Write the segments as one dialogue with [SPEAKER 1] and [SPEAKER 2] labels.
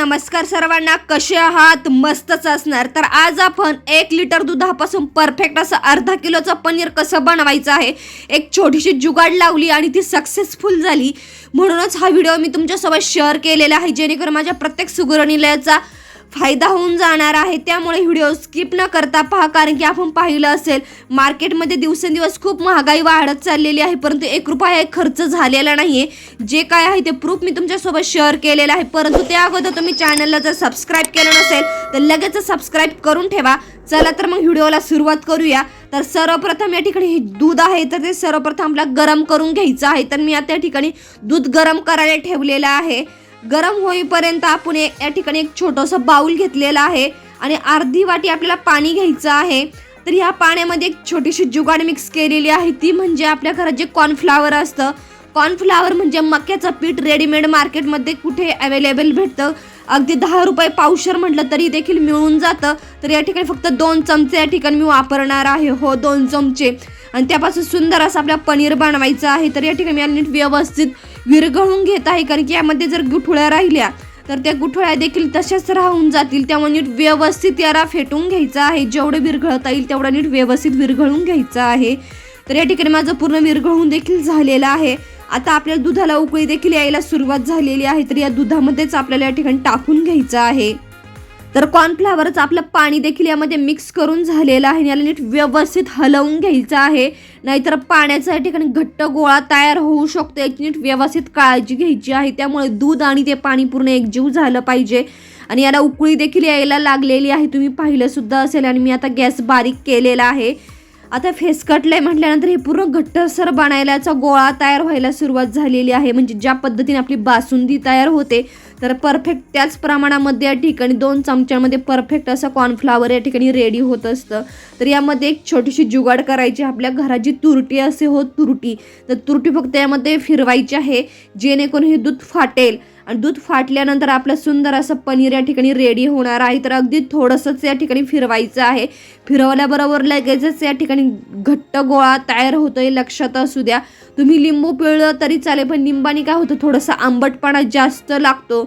[SPEAKER 1] नमस्कार सर्वांना. कसे आहात? मस्तच असणार. तर आज आपण एक लिटर दुधापासून परफेक्ट असं अर्धा किलोचं पनीर कसं बनवायचं आहे एक छोटीशी जुगाड लावली आणि ती सक्सेसफुल झाली. म्हणूनच हा व्हिडिओ मी तुमच्यासोबत शेअर केलेला आहे जेणेकरून माझ्या प्रत्येक सुगरणीलयाचा फायदा होऊन जाणार आहे. त्यामुळे व्हिडिओ स्किप न करता पहा कारण की आपण पाहिलं असेल मार्केटमध्ये दिवसेंदिवस खूप महागाई वाढत चाललेली आहे. परंतु एक रुपया खर्च झालेला नाही आहे जे काय आहे ते प्रूफ मी तुमच्यासोबत शेअर केलेलं आहे. परंतु त्या अगोदर तुम्ही चॅनलला जर सबस्क्राईब केलं नसेल तर लगेच सबस्क्राईब करून ठेवा. चला तर मग व्हिडिओला सुरुवात करूया. तर सर्वप्रथम या ठिकाणी हे दूध आहे तर ते सर्वप्रथम आपल्याला गरम करून घ्यायचं आहे. तर मी आता या ठिकाणी दूध गरम करायला ठेवलेलं आहे. गरम होईपर्यंत आपण या ठिकाणी एक छोटंसं बाऊल घेतलेलं आहे आणि अर्धी वाटी आपल्याला पाणी घ्यायचं आहे. तर ह्या पाण्यामध्ये एक छोटीशी जुगाड मिक्स केलेली आहे. ती म्हणजे आपल्या घरात जे कॉर्नफ्लावर असतं कॉर्नफ्लावर म्हणजे मक्याचं पीठ रेडीमेड मार्केटमध्ये कुठे अवेलेबल भेटतं? अगदी दहा रुपये पावशर म्हटलं तरी देखील मिळून जातं. तर या ठिकाणी फक्त दोन चमचे या ठिकाणी मी वापरणार आहे. हो दोन चमचे. आणि त्यापासून सुंदर असं आपल्या पनीर बनवायचं आहे. तर या ठिकाणी मी नीट व्यवस्थित विरघळून घेत आहे. कारण की यामध्ये जर गुठळ्या राहिल्या तर त्या गुठळ्या देखील तशाच राहून जातील. त्यामुळे नीट व्यवस्थित याला फेटून घ्यायचं आहे. जेवढं विरघळता येईल तेवढं नीट व्यवस्थित विरघळून घ्यायचं आहे. तर या ठिकाणी माझं पूर्ण विरघळून देखील झालेलं आहे. आता आपल्या दुधाला उकळी देखील यायला सुरुवात झालेली आहे तर या दुधामध्येच आपल्याला या ठिकाणी टाकून घ्यायचं आहे. तर कॉर्नफ्लावरच आपलं पाणी देखील यामध्ये मिक्स करून झालेलं आहे आणि याला नीट व्यवस्थित हलवून घ्यायचं आहे. नाहीतर पाण्याचा या ठिकाणी घट्ट गोळा तयार होऊ शकतो याची नीट व्यवस्थित काळजी घ्यायची आहे. त्यामुळे दूध आणि ते पाणी पूर्ण एकजीव झालं पाहिजे. आणि याला उकळी देखील यायला लागलेली आहे तुम्ही पाहिलं सुद्धा असेल आणि मी आता गॅस बारीक केलेला आहे. आता फेस कटलंय म्हटल्यानंतर हे पूर्ण घट्टसर बनायलाचा गोळा तयार व्हायला सुरुवात झालेली आहे. म्हणजे ज्या पद्धतीने आपली बासुंदी तयार होते तर परफेक्ट त्याच प्रमाणामध्ये या ठिकाणी दोन चमच्यांमध्ये परफेक्ट असं कॉर्नफ्लावर या ठिकाणी रेडी होत असतं. तर यामध्ये एक छोटीशी जुगाड करायची आपल्या घराची तुरटी असे हो तुरटी. तर तुरटी फक्त यामध्ये फिरवायची आहे जेणेकरून हे दूध फाटेल. आणि दूध फाटल्यानंतर आपलं सुंदर असं पनीर या ठिकाणी रेडी होणार आहे. तर अगदी थोडंसंच या ठिकाणी फिरवायचं आहे. फिरवल्याबरोबर लगेचच या ठिकाणी घट्ट गोळा तयार होतोय लक्षात असू द्या. तुम्ही लिंबू पिळलं तरी चालेल पण लिंबाने काय होतं थोडंसं आंबटपणा जास्त लागतो.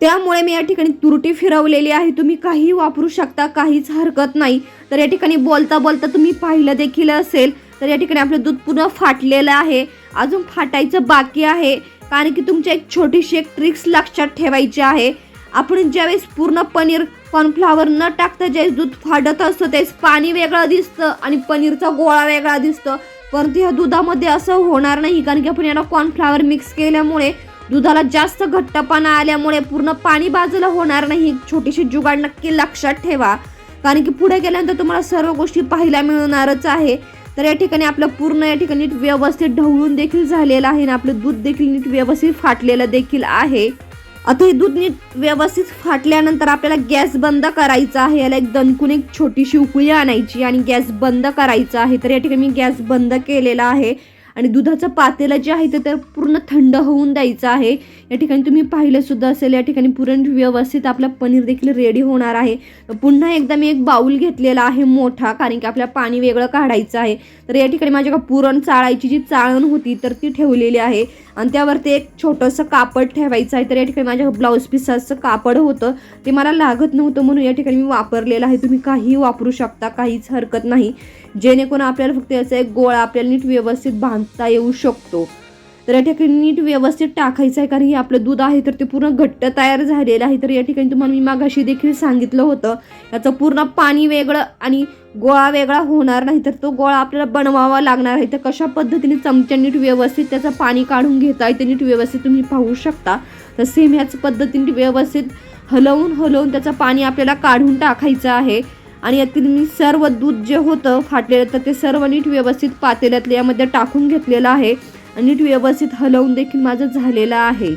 [SPEAKER 1] त्यामुळे मी या ठिकाणी तुरटी फिरवलेली आहे. तुम्ही काहीही वापरू शकता काहीच हरकत नाही. तर या ठिकाणी बोलता बोलता तुम्ही पाहिलं देखील असेल. तर या ठिकाणी आपलं दूध पूर्ण फाटलेलं आहे. अजून फाटायचं बाकी आहे. कारण की तुमची एक छोटीशी एक ट्रिक्स लक्षात ठेवायची आहे. आपण ज्यावेळेस पूर्ण पनीर कॉर्नफ्लावर न टाकता ज्यावेळेस दूध फाडत असतं त्यावेळेस पाणी वेगळं दिसतं आणि पनीरचा गोळा वेगळा दिसतो. परंतु ह्या दुधामध्ये असं होणार नाही कारण की आपण याला कॉर्नफ्लावर मिक्स केल्यामुळे दुधाला जास्त घट्टपणा आल्यामुळे पूर्ण पाणी बाजूला होणार नाही. छोटीशी जुगाड नक्की लक्षात ठेवा. कारण की पुढे गेल्यानंतर तुम्हाला सर्व गोष्टी पाहायला मिळणारच आहे. तर या ठिकाणी आपलं पूर्ण या ठिकाणी नीट व्यवस्थित ढवळून देखील झालेलं आहे आणि आपलं दूध देखील नीट व्यवस्थित फाटलेलं देखील आहे. आता हे दूध नीट व्यवस्थित फाटल्यानंतर आपल्याला गॅस बंद करायचा आहे. याला एक दणकून एक छोटीशी उकळी आणायची आणि गॅस बंद करायचा आहे. तर या ठिकाणी मी गॅस बंद केलेला आहे. आणि दुधाचं पातेलं जे आहे ते तर पूर्ण थंड होऊन द्यायचं आहे. या ठिकाणी तुम्ही पाहिलं सुद्धा असेल या ठिकाणी पुरण व्यवस्थित आपलं पनीर देखील रेडी होणार आहे. पुन्हा एकदा मी एक बाऊल घेतलेला आहे मोठा कारण की आपल्याला पाणी वेगळं काढायचं आहे. तर या ठिकाणी माझ्या पुरण चाळायची जी चाळण होती तर ती ठेवलेली आहे. आणि त्यावरती एक छोटंसं कापड ठेवायचं आहे. तर या ठिकाणी माझ्या ब्लाऊज पिसाचं कापड होतं. ते मला लागत नव्हतं म्हणून या ठिकाणी मी वापरलेलं आहे. तुम्ही काहीही वापरू शकता काहीच हरकत नाही. जेणेकरून आपल्याला फक्त याचा एक गोळा आपल्याला नीट व्यवस्थित बांधता येऊ शकतो. तर या ठिकाणी नीट व्यवस्थित टाकायचं आहे कारण हे आपलं दूध आहे तर ते पूर्ण घट्ट तयार झालेलं आहे. तर या ठिकाणी तुम्हाला मी मागाशी देखील सांगितलं होतं याचं पूर्ण पाणी वेगळं आणि गोळा वेगळा होणार नाही तर तो गोळा आपल्याला बनवावा लागणार आहे. तर कशा पद्धतीने चमच्या नीट व्यवस्थित त्याचं पाणी काढून घेता येते नीट व्यवस्थित तुम्ही पाहू शकता. तर सेम ह्याच पद्धतीने व्यवस्थित हलवून हलवून त्याचं पाणी आपल्याला काढून टाकायचं आहे. आणि यातील मी सर्व दूध जे होतं फाटलेलं तर ते सर्व नीट व्यवस्थित पातेल्यातल्या यामध्ये टाकून घेतलेलं आहे. आणि नीट व्यवस्थित हलवून देखील माझं झालेलं आहे.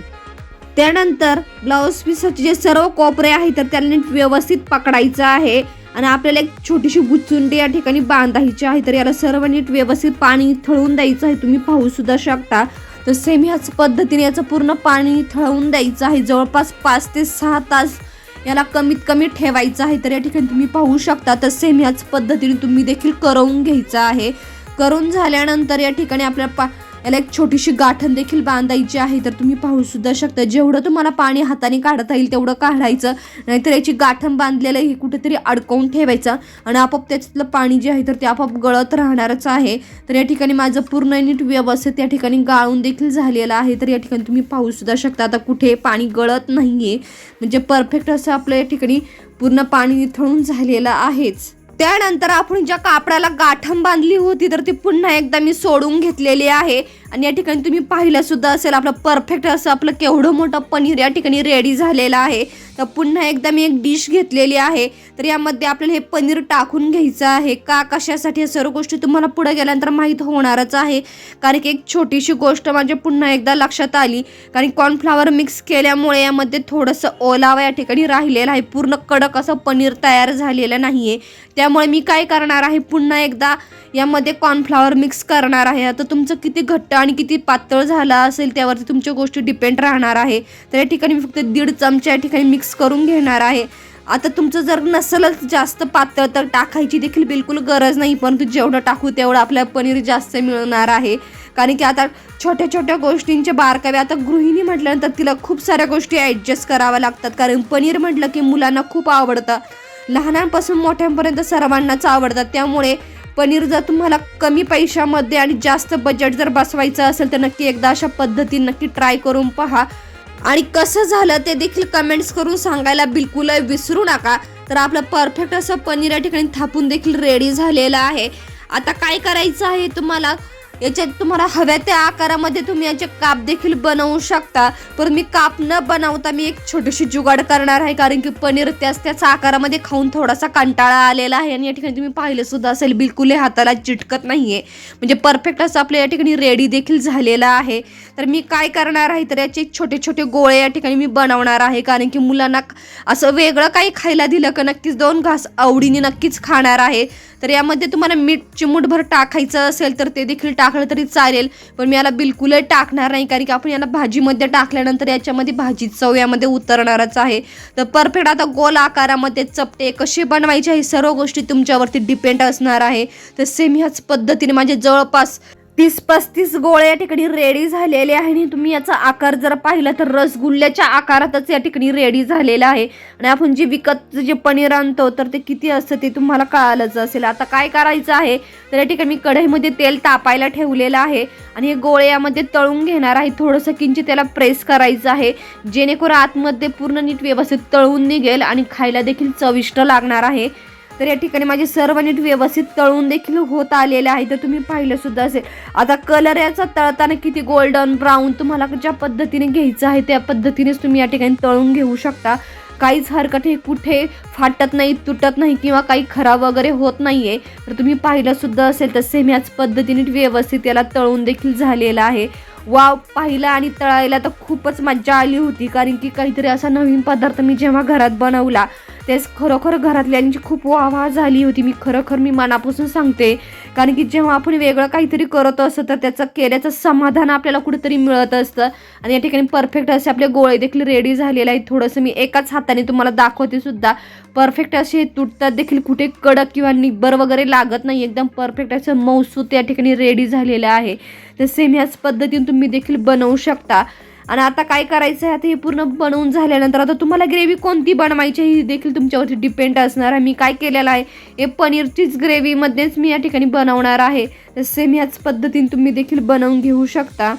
[SPEAKER 1] त्यानंतर ब्लाऊज पीसाचे जे सर्व कोपरे आहे तर त्याला नीट व्यवस्थित पकडायचं आहे. आणि आपल्याला एक छोटीशी बुचुंडी या ठिकाणी बांधायची आहे तर याला सर्व नीट व्यवस्थित पाणी थळवून द्यायचं आहे. तुम्ही पाहू सुद्धा शकता. तर सेम ह्याच पद्धतीने याचं पूर्ण पाणी थळवून द्यायचं आहे. जवळपास पाच ते सहा तास याला कमीत कमी ठेवायचं आहे तर या ठिकाणी तुम्ही पाहू शकता तर सेम पद्धतीने तुम्ही देखील करवून घ्यायचं आहे. करून झाल्यानंतर या ठिकाणी आपल्या पा याला एक छोटीशी गाठण देखील बांधायची आहे. तर तुम्ही पाहू सुद्धा शकता जेवढं तुम्हाला पाणी हाताने काढता येईल तेवढं काढायचं. नाहीतर याची गाठण बांधलेलं हे कुठेतरी अडकवून ठेवायचं आणि आपोआप त्याच्यातलं पाणी जे आहे तर ते आपोआप गळत राहणारच आहे. तर या ठिकाणी माझं पूर्ण नीट व्यवस्थित या ठिकाणी गाळून देखील झालेलं आहे. तर या ठिकाणी तुम्ही पाहू सुद्धा शकता आता कुठे पाणी गळत नाही आहे म्हणजे परफेक्ट असं आपलं या ठिकाणी पूर्ण पाणी निथळून झालेलं आहेच. त्यानंतर आपण ज्या कापडाला गाठण बांधली होती तर ती पुन्हा एकदा मी सोडून घेतलेली आहे. आणि या ठिकाणी तुम्ही पाहिलं सुद्धा असेल आपलं परफेक्ट असं आपलं केवढं मोठं पनीर या ठिकाणी रेडी झालेलं आहे. तर पुन्हा एकदा मी एक डिश घेतलेली आहे. तर यामध्ये आपल्याला हे पनीर टाकून घ्यायचं आहे. का कशासाठी या सर्व गोष्टी तुम्हाला पुढे गेल्यानंतर माहीत होणारच आहे. कारण की एक छोटीशी गोष्ट माझ्या पुन्हा एकदा लक्षात आली. कारण कॉर्नफ्लावर मिक्स केल्यामुळे यामध्ये थोडंसं ओलावा या ठिकाणी राहिलेला आहे. पूर्ण कडक असं पनीर तयार झालेलं नाही आहे त्यामुळे मी काय करणार आहे? पुन्हा एकदा यामध्ये कॉर्नफ्लावर मिक्स करणार आहे. आता तुमचं किती घट्ट आणि किती पातळ झाला असेल त्यावरती तुमच्या गोष्टी डिपेंड राहणार आहे. तर या ठिकाणी मी फक्त दीड चमचा या ठिकाणी मिक्स करून घेणार आहे. आता तुमचं जर नसेलच जास्त पातळ तर टाकायची देखील बिलकुल गरज नाही परंतु जेवढं टाकू तेवढं आपल्याला पनीर जास्त मिळणार आहे. कारण की आता छोट्या छोट्या गोष्टींचे बारकावे आता गृहिणी म्हटल्यानंतर तिला खूप साऱ्या गोष्टी ॲडजस्ट कराव्या लागतात. कारण पनीर म्हटलं की मुलांना खूप आवडतं. लहानांपासून मोठ्यांपर्यंत सर्वांनाच आवडतात त्यामुळे पनीर जर तुम्हाला कमी पैशामध्ये आणि जास्त बजेट जर बसवायचं असेल तर नक्की एकदा अशा पद्धतीने नक्की ट्राय करून पहा. आणि कसं झालं ते देखील कमेंट्स करून सांगायला बिलकुल विसरू नका. तर आपलं परफेक्ट असं पनीर या ठिकाणी थापून देखील रेडी झालेलं आहे. आता काय करायचं आहे तुम्हाला? याच्यात तुम्हाला हव्या त्या आकारामध्ये तुम्ही याचे काप देखील बनवू शकता. पण मी काप न बनवता मी एक छोटीशी जुगाड करणार आहे कारण की पनीर त्याच त्याच आकारामध्ये खाऊन थोडासा कंटाळा आलेला आहे आणि या ठिकाणी तुम्ही पाहिलं सुद्धा असेल बिलकुल हे हाताला चिटकत नाहीये. म्हणजे परफेक्ट असं आपलं या ठिकाणी रेडी देखील झालेलं आहे. तर मी काय करणार आहे तर याचे छोटे छोटे गोळे या ठिकाणी मी बनवणार आहे कारण की मुलांना असं वेगळं काही खायला दिलं का नक्कीच दोन घास आवडीने नक्कीच खाणार आहे. तर यामध्ये तुम्हाला मीठ चिमूटभर टाकायचं असेल तर ते देखील टाक टाकलं तरी चालेल पण मी याला बिलकुल टाकणार नाही कारण की आपण याला भाजीमध्ये टाकल्यानंतर याच्यामध्ये भाजी चव यामध्ये उतरणारच आहे. तर परफेक्ट आता गोल आकारामध्ये चपटे कसे बनवायचे हे सर्व गोष्टी तुमच्यावरती डिपेंड असणार आहे. तर सेम ह्याच पद्धतीने माझे जवळपास तीस पस्तीस गोळे या ठिकाणी रेडी झालेले आहे आणि तुम्ही याचा आकार जर पाहिला तर रसगुल्ल्याच्या आकारातच या ठिकाणी रेडी झालेला आहे. आणि आपण जे विकत जे पनीर आणतो तर ते किती असतं ते तुम्हाला कळालंच असेल. आता काय करायचं आहे? तर या ठिकाणी मी कढईमध्ये तेल तापायला ठेवलेलं आहे आणि हे गोळे यामध्ये तळून घेणार आहे. थोडंसं किंचित त्याला प्रेस करायचं आहे. जेणेकरून आतमध्ये पूर्ण नीट व्यवस्थित तळून निघेल आणि खायला देखील चविष्ट लागणार आहे. तर या ठिकाणी माझे सर्व नीट व्यवस्थित तळून देखील होत आलेले आहे. तर तुम्ही पाहिलं सुद्धा असेल. आता कलर याचा तळताना किती गोल्डन ब्राऊन तुम्हाला ज्या पद्धतीने घ्यायचं आहे त्या पद्धतीनेच तुम्ही या ठिकाणी तळून घेऊ शकता. काहीच हरकत हे कुठे फाटत नाही तुटत नाही किंवा काही खराब वगैरे होत नाही आहे तर तुम्ही पाहिलं सुद्धा असेल तर सेम याच पद्धतीने व्यवस्थित याला तळून देखील झालेलं आहे. वाव पाहिला आणि तळायला तर खूपच मज्जा आली होती कारण की काहीतरी असा नवीन पदार्थ मी जेव्हा घरात बनवला तेच खरोखर घरातल्यांची खूप वाह झाली होती मी खरोखर मी मनापासून सांगते. कारण की जेव्हा आपण वेगळं काहीतरी करत असतो तर त्याचं केल्याचं समाधान आपल्याला कुठेतरी मिळत असतं. आणि या ठिकाणी परफेक्ट असे आपले गोळे देखील रेडी झालेले आहेत. थोडंसं मी एकाच हाताने तुम्हाला दाखवते सुद्धा. परफेक्ट असे तुटतात देखील कुठे कडक किंवा निब्बर वगैरे लागत नाही. एकदम परफेक्ट असं मौसूत या ठिकाणी रेडी झालेलं आहे. तर सेम ह्याच पद्धतीने तुम्ही देखील बनवू शकता. आणि आता काय करायचं आहे आता हे पूर्ण बनवून झाल्यानंतर आता तुम्हाला ग्रेव्ही कोणती बनवायची ही देखील तुमच्यावरती डिपेंड असणार आहे. मी काय केलेलं आहे हे पनीरचीच ग्रेव्हीमध्येच मी या ठिकाणी बनवणार आहे. तर सेम ह्याच पद्धतीने तुम्ही देखील बनवून घेऊ शकता.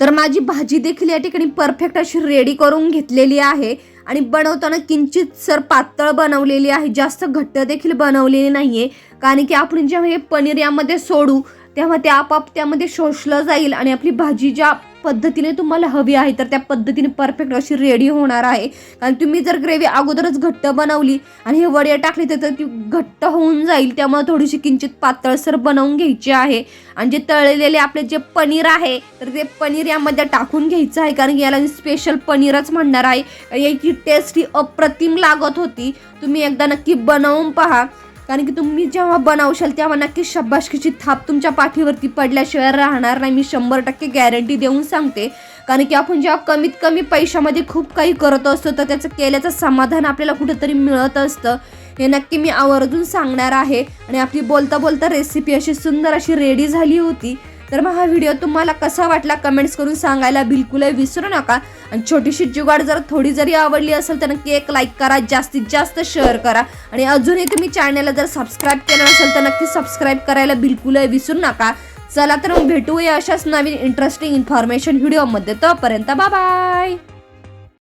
[SPEAKER 1] तर माझी भाजी देखील या ठिकाणी परफेक्ट अशी रेडी करून घेतलेली आहे. आणि बनवताना किंचित सर पातळ बनवलेली आहे जास्त घट्ट देखील बनवलेली नाही आहे कारण की आपण जेव्हा हे पनीर यामध्ये सोडू तेव्हा ते आपाप त्यामध्ये शोषलं जाईल आणि आपली भाजी ज्या पद्धतीने तुम्हाला हवी आहे तर त्या पद्धतीने परफेक्ट अशी रेडी होणार आहे. कारण तुम्ही जर ग्रेव्ही अगोदरच घट्ट बनवली आणि हे वडे टाकले तर ती घट्ट होऊन जाईल. त्यामुळे थोडीशी किंचित पातळसर बनवून घ्यायची आहे. आणि जे तळलेले आपले जे पनीर आहे तर ते पनीर यामध्ये टाकून घ्यायचं आहे. कारण की याला स्पेशल पनीरच म्हणणार आहे. याची टेस्ट ही अप्रतिम लागत होती. तुम्ही एकदा नक्की बनवून पहा. कारण की तुम्ही जेव्हा बनवशाल तेव्हा नक्की शब्बाशकीची थाप तुमच्या पाठीवरती पडल्याशिवाय राहणार नाही. मी शंभर टक्के गॅरंटी देऊन सांगते. कारण की आपण जेव्हा कमीत कमी पैशामध्ये खूप काही करत असतो तर त्याचं केल्याचं समाधान आपल्याला कुठेतरी मिळत असतं. हे नक्की मी आवर्जून सांगणार आहे. आणि आपली बोलता बोलता रेसिपी अशी सुंदर अशी रेडी झाली होती. तर मग हा व्हिडिओ तुम्हाला कसा वाटला कमेंट्स करून सांगायला बिलकुलही विसरू नका. आणि छोटीशी जुगाड जर थोडी जरी आवडली असेल तर नक्की एक लाईक करा जास्तीत जास्त शेअर करा. आणि अजूनही तुम्ही चॅनलला जर सबस्क्राईब केलं नसेल तर नक्की सबस्क्राईब करायला बिलकुलही विसरू नका. चला तर मग भेटूया अशाच नवीन इंटरेस्टिंग इन्फॉर्मेशन व्हिडिओमध्ये तोपर्यंत बाय